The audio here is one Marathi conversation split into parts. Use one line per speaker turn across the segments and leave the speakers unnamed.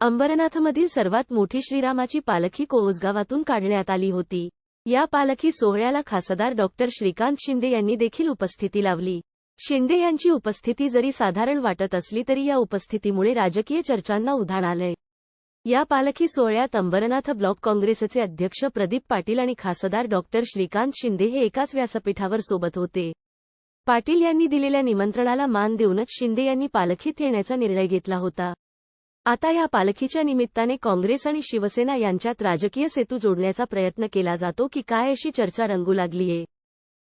अंबरनाथमधील सर्वात मोठी श्रीरामाची पालखी कोवसगावातून काढण्यात आली होती. या पालखी सोहळ्याला खासदार डॉक्टर श्रीकांत शिंदे यांनी देखील उपस्थिती लावली. शिंदे यांची उपस्थिती जरी साधारण वाटत असली तरी या उपस्थितीमुळे राजकीय चर्चांना उधाण आलंय. या पालखी सोहळ्यात अंबरनाथ ब्लॉक काँग्रेसचे अध्यक्ष प्रदीप पाटील आणि खासदार डॉक्टर श्रीकांत शिंदे हे एकाच व्यासपीठावर सोबत होते. पाटील यांनी दिलेल्या निमंत्रणाला मान देऊनच शिंदे यांनी पालखीत येण्याचा निर्णय घेतला होता. आता या पालखीच्या निमित्ताने काँग्रेस आणि शिवसेना यांच्यात राजकीय सेतू जोडण्याचा प्रयत्न केला जातो की काय अशी चर्चा रंगू लागलीये.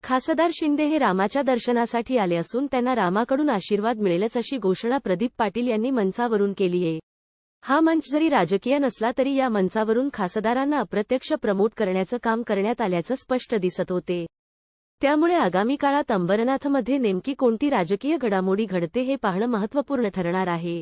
खासदार शिंदे हे रामाच्या दर्शनासाठी आले असून त्यांना रामाकडून आशीर्वाद मिळेलच अशी घोषणा प्रदीप पाटील यांनी मंचावरून केलीये. हा मंच जरी राजकीय नसला तरी या मंचावरून खासदारांना अप्रत्यक्ष प्रमोट करण्याचं काम करण्यात आल्याचं स्पष्ट दिसत होते. त्यामुळे आगामी काळात अंबरनाथमध्ये नेमकी कोणती राजकीय घडामोडी घडते हे पाहणं महत्त्वपूर्ण ठरणार आहे.